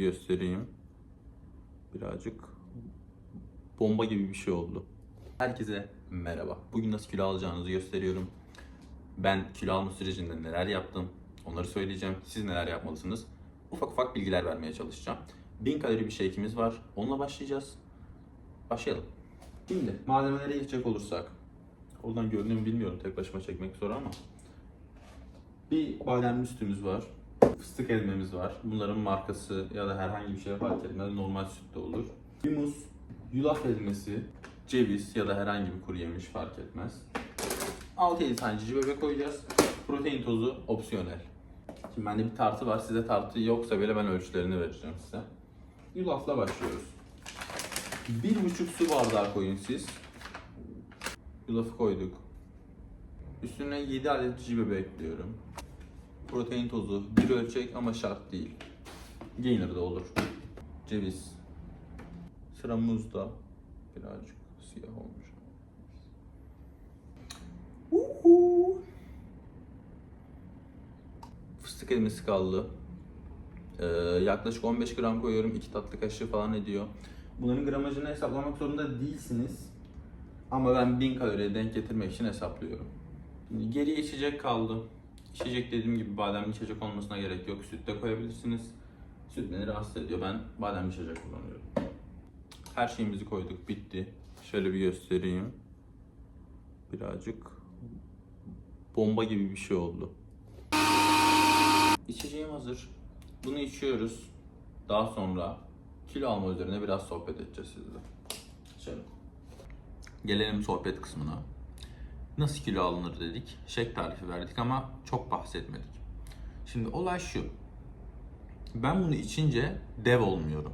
göstereyim. Birazcık bomba gibi bir şey oldu. Herkese merhaba. Bugün nasıl kilo alacağınızı gösteriyorum. Ben kilo alma sürecinde neler yaptım onları söyleyeceğim. Siz neler yapmalısınız? Ufak ufak bilgiler vermeye çalışacağım. 1000 kalori bir shake'imiz var. Onunla başlayacağız. Başlayalım. Şimdi malzemelere geçecek olursak. Oradan görünüyor bilmiyorum. Tek başıma çekmek zor ama. Bir bademli sütümüz var. Fıstık ezmemiz var. Bunların markası ya da herhangi bir şey fark etmez. Normal süt de olur. Bir muz, yulaf ezmesi, ceviz ya da herhangi bir kuru yemiş fark etmez. 6-7 tane cici bebek koyacağız. Protein tozu opsiyonel. Şimdi bende bir tartı var. Size tartı yoksa bile ben ölçülerini vereceğim size. Yulafla başlıyoruz. 1,5 su bardağı koyun siz. Yulafı koyduk. Üstüne 7 adet cici bebek ekliyorum. Protein tozu bir ölçek ama şart değil. Gainer de olur. Ceviz. Sıra muzda. Birazcık siyah olmuş. Uhu. Fıstık ezmesi kaldı. Ee, yaklaşık 15 gram koyuyorum. 2 tatlı kaşığı falan ediyor. Bunların gramajını hesaplamak zorunda değilsiniz. Ama ben 1000 kaloriye denk getirmek için hesaplıyorum. Geriye içecek kaldı. İçecek dediğim gibi bademli içecek olmasına gerek yok. Süt de koyabilirsiniz. Süt beni rahatsız ediyor. Ben bademli içecek kullanıyorum. Her şeyimizi koyduk. Bitti. Şöyle bir göstereyim. Birazcık bomba gibi bir şey oldu. İçeceğim hazır. Bunu içiyoruz. Daha sonra kilo alma üzerine biraz sohbet edeceğiz sizle. Şöyle. Gelelim sohbet kısmına. Nasıl kilo alınır dedik. Şek tarifi verdik ama çok bahsetmedik. Şimdi olay şu. Ben bunu içince dev olmuyorum.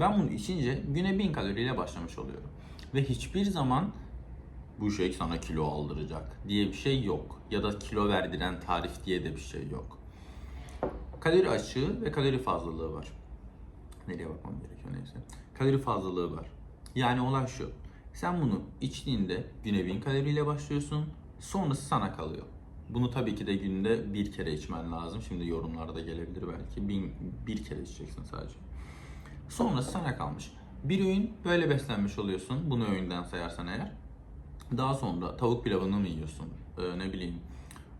Ben bunu içince güne 1000 kaloriyle başlamış oluyorum. Ve hiçbir zaman bu şey sana kilo aldıracak diye bir şey yok. Ya da kilo verdiren tarif diye de bir şey yok. Kalori açığı ve kalori fazlalığı var. Nereye bakmam gerekiyor neyse. Kalori fazlalığı var. Yani olay şu. Sen bunu içtiğinde güne 1000 kaloriyle başlıyorsun. Sonrası sana kalıyor. Bunu tabii ki de günde bir kere içmen lazım. Şimdi yorumlarda gelebilir belki. Bin, bir kere içeceksin sadece. Sonrası sana kalmış. Bir öğün böyle beslenmiş oluyorsun. Bunu öğünden sayarsan eğer. Daha sonra tavuk pilavını mı yiyorsun? Ee, ne bileyim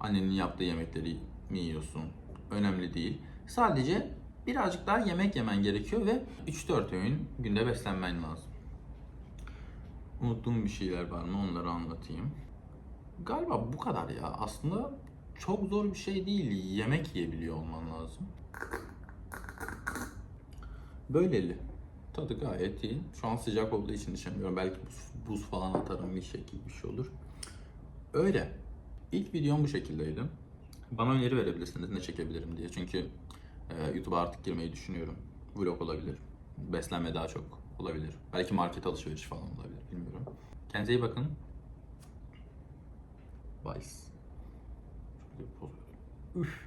annenin yaptığı yemekleri mi yiyorsun? Önemli değil. Sadece birazcık daha yemek yemen gerekiyor ve 3-4 öğün günde beslenmen lazım. Unuttuğum bir şeyler var mı onları anlatayım. Galiba bu kadar ya. Aslında çok zor bir şey değil. Yemek yiyebiliyor olman lazım. Böyleli. Tadı gayet iyi. Şu an sıcak olduğu için içemiyorum. Belki buz, buz falan atarım bir şekil bir şey olur. Öyle. İlk videom bu şekildeydi. Bana öneri verebilirsiniz ne çekebilirim diye. Çünkü e, YouTube'a artık girmeyi düşünüyorum. Vlog olabilir. Beslenme daha çok olabilir. Belki market alışveriş falan olabilir. Bilmiyorum. Kendinize iyi bakın. Bye. Üf.